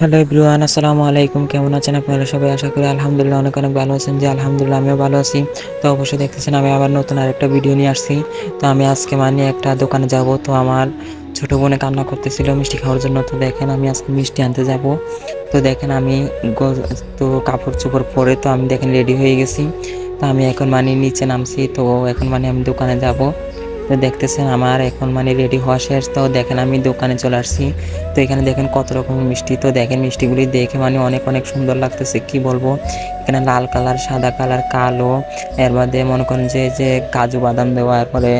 Hello everyone, আসসালামু আলাইকুম। কেমন আছেন আপনারা সবাই? আশা করি আলহামদুলিল্লাহ অনেক অনেক ভালো আছেন। যে আলহামদুলিল্লাহ, আমিও ভালো আছি। তো অবশ্যই দেখতেছেন, আমি আবার নতুন আরেকটা ভিডিও নিয়ে আসছি। তো আমি আজকে মানে একটা দোকানে যাব। তো আমার ছোট বোনে কান্না করতেছিল, মিষ্টি খাওয়ার জন্য। তো দেখেন, আমি আজকে মিষ্টি আনতে যাব। তো দেখেন, আমি তো কাপড় চোপড় পরে তো আমি দেখেন রেডি হয়ে গেছি। তো আমি এখন মানে নিচে নামছি। তো এখন মানে আমি দোকানে যাব। তো দেখতেছেন আমার এখন মানে রেডি হওয়া শেষ। তো দেখেন আমি দোকানে চলে আসছি। তো এখানে দেখেন কত রকমের মিষ্টি। তো দেখেন মিষ্টিগুলি দেখে মানে অনেক অনেক সুন্দর লাগতেছে। কি বলব? এখানে লাল কালার, সাদা কালার, কালো। এর মধ্যে মনে করেন যে যে কাজু বাদাম দেওয়া, এরপরে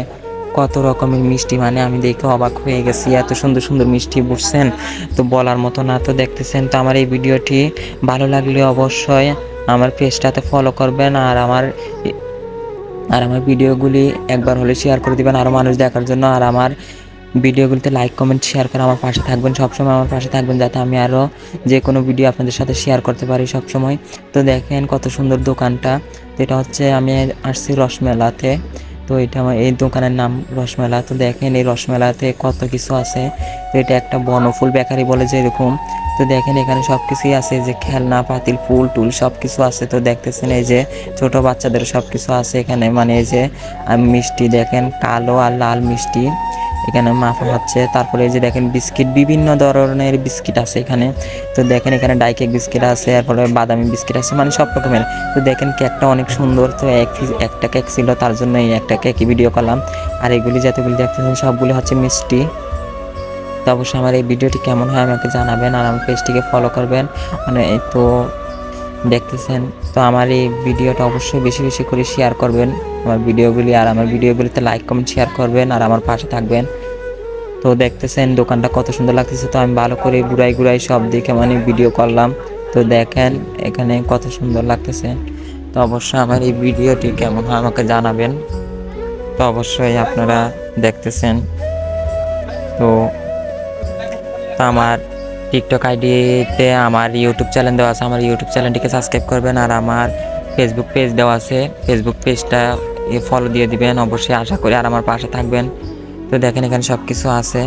কত রকমের মিষ্টি মানে আমি দেখে অবাক হয়ে গেছি। এত সুন্দর সুন্দর মিষ্টি বুঝছেন? তো বলার মতো না। তো দেখতেছেন তো আমার এই ভিডিওটি ভালো লাগলে অবশ্যই আমার পেজটাতে ফলো করবেন। আর আমার আর আমার ভিডিওগুলি একবার হলে শেয়ার করে দিবেন আরও মানুষ দেখার জন্য। আর আমার ভিডিওগুলিতে লাইক কমেন্ট শেয়ার করে আমার পাশে থাকবেন। সবসময় আমার পাশে থাকবেন যাতে আমি আরও যে কোনো ভিডিও আপনাদের সাথে শেয়ার করতে পারি সবসময়। তো দেখেন কত সুন্দর দোকানটা। তো এটা হচ্ছে আমি আসছি রসমেলাতে। তো এটা আমার এই দোকানের নাম রসমেলা। তো দেখেন এই রসমেলাতে কত কিছু আছে। তো এটা একটা বনফুল বেকারি বলে যে এরকম। তো দেখেন এখানে সব কিছুই আছে যে খেলনা, পাতিল, ফুল, টুল সব কিছু আছে। তো দেখতেছেন এই যে ছোট বাচ্চাদের সব কিছু আছে এখানে। মানে এই যে মিষ্টি দেখেন, কালো আর লাল মিষ্টি এখানে মাফা হচ্ছে। তারপরে এই যে দেখেন বিস্কিট, বিভিন্ন ধরনের বিস্কিট আছে এখানে। তো দেখেন এখানে ডাইকেক বিস্কিট আছে তারপরে বাদামি বিস্কিট আছে মানে সব রকমের। তো দেখেন কেকটা অনেক সুন্দর, তো এক একটা কেক ছিল, তার জন্য এই একটা কেকই ভিডিও করলাম। আর এগুলি যতগুলি দেখতেছেন সবগুলি হচ্ছে মিষ্টি। তো অবশ্যই আমার এই ভিডিওটি কেমন হয় আমাকে জানাবেন আর আমার পেজটিকে ফলো করবেন। মানে তো দেখতেছেন, তো আমার এই ভিডিওটা অবশ্যই বেশি বেশি করে শেয়ার করবেন আমার ভিডিওগুলি, আর আমার ভিডিওগুলিতে লাইক কমেন্ট শেয়ার করবেন আর আমার পাশে থাকবেন। তো দেখতেছেন দোকানটা কত সুন্দর লাগতেছে, তো আমি ভালো করে ঘুরাই ঘুরাই সব দিকে মানে ভিডিও করলাম। তো দেখেন এখানে কত সুন্দর লাগতেছে। তো অবশ্যই আমার এই ভিডিওটি কেমন হয় আমাকে জানাবেন। তো অবশ্যই আপনারা দেখতেছেন। তো তো আমার টিকটক আইডিতে আমার ইউটিউব চ্যানেল দেওয়া আছে। আমার ইউটিউব চ্যানেলটিকে সাবস্ক্রাইব করবেন আর আমার ফেসবুক পেজ দেওয়া আছে। ফেসবুক পেজটা ফলো দিয়ে দিবেন, অবশ্যই আশা করি। আর আমার পাশে থাকবেন। তো দেখেন এখানে সব কিছু আছে।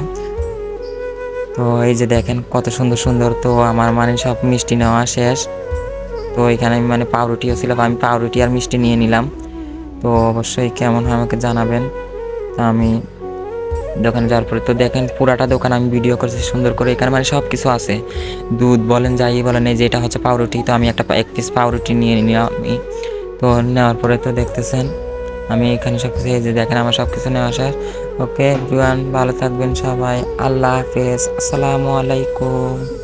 তো এই যে দেখেন কত সুন্দর সুন্দর তো আমার মানে সব মিষ্টি নেওয়া শেষ। তো এখানে আমি মানে পাউরুটিও ছিল আমি পাউরুটি আর মিষ্টি নিয়ে নিলাম। তো অবশ্যই কেমন হয় আমাকে জানাবেন। তো আমি দোকানে যাওয়ার পরে তো দেখেন পুরাটা দোকান আমি ভিডিও করছি, সুন্দর করে। এখানে মানে সব কিছু আছে। দুধ বলেন, যাই বলেন, এই যে এটা হচ্ছে পাউরুটি, তো আমি একটা এক পিস পাউরুটি নিয়ে নিলাম। তো নেওয়ার পরে তো দেখতেছেন, আমি এখানে সব কিছু এই যে দেখেন আমার সব কিছু নেওয়া শেষ। ওকে ভালো থাকবেন সবাই। আল্লাহ হাফেজ। আসসালামু আলাইকুম।